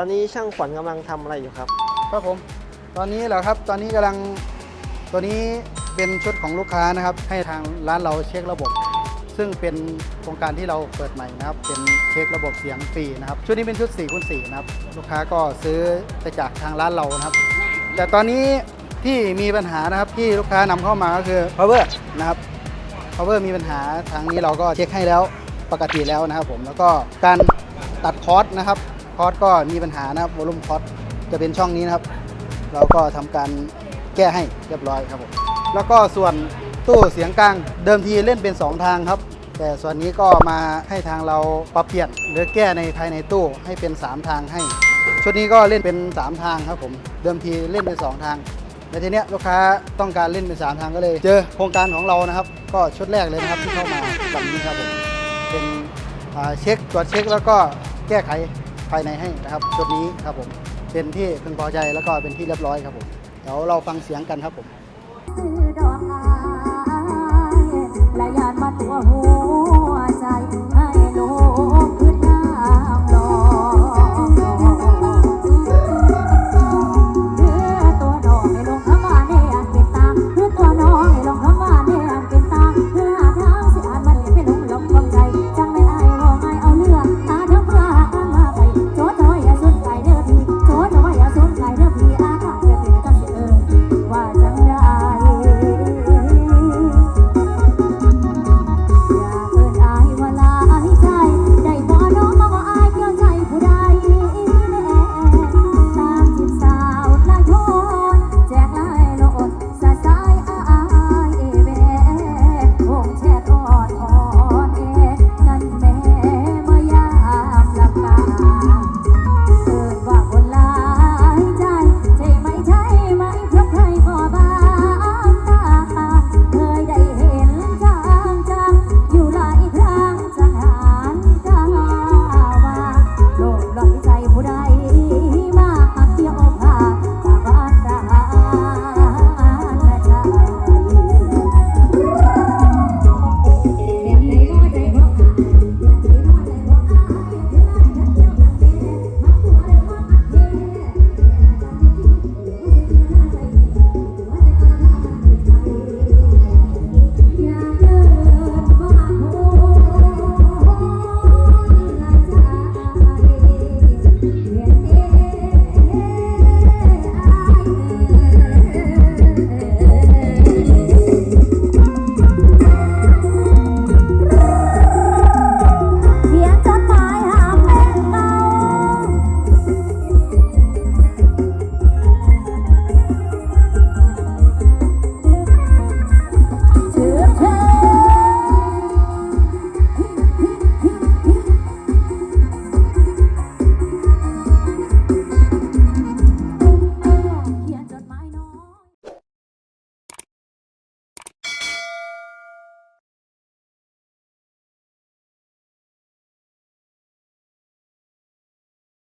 อนนี้ช่างขวัญกำลังทำอะไรอยู่ครับ ครับผม ตอนนี้เหรอครับ ตอนนี้กำลัง ตัวนี้เป็นชุดของลูกค้านะครับ ให้ทางร้านเราเช็คระบบ ซึ่งเป็นโครงการที่เราเปิดใหม่นะครับ เป็นเช็คระบบเสียงฟรีนะครับ ชุดนี้เป็นชุด4คูณ4นะครับ ลูกค้าก็ซื้อไปจากทางร้านเรานะครับ แต่ตอนนี้ที่มีปัญหานะครับที่ลูกค้านำเข้ามาก็คือ power นะครับ power มีปัญหาทางนี้เราก็เช็คให้แล้วปกติแล้วนะครับผม แล้วก็การตัดคอร์สนะครับ คอร์สก็มีปัญหานะครับวอลุ่มคอร์สจะเป็นช่องนี้นะครับ เราก็ทำการแก้ให้เรียบร้อยครับผมแล้วก็ส่วนตู้เสียงกลางเดิมทีเล่นเป็น 2 ทางครับ แต่ส่วนนี้ก็มาให้ทางเราปรับเปลี่ยนหรือแก้ในภายในตู้ให้เป็น 3 ทางให้ ชุดนี้ก็เล่นเป็น 3 ทางครับผมเดิมทีเล่นเป็น 2 ทางแต่ทีเนี้ยลูกค้าต้องการเล่นเป็น 3 ทางก็เลย เจอโครงการของเรานะครับ ก็ชุดแรกเลยนะครับที่เข้ามาแบบนี้ครับผมเป็นเช็คตรวจเช็คแล้วก็แก้ไข ภายในให้นะครับชุดนี้ครับผมเป็นที่พึงพอใจแล้วก็เป็นที่เรียบร้อยครับผมเดี๋ยวเราฟังเสียงกันครับผม ซื้อดอกไม้และยานมาตัวหู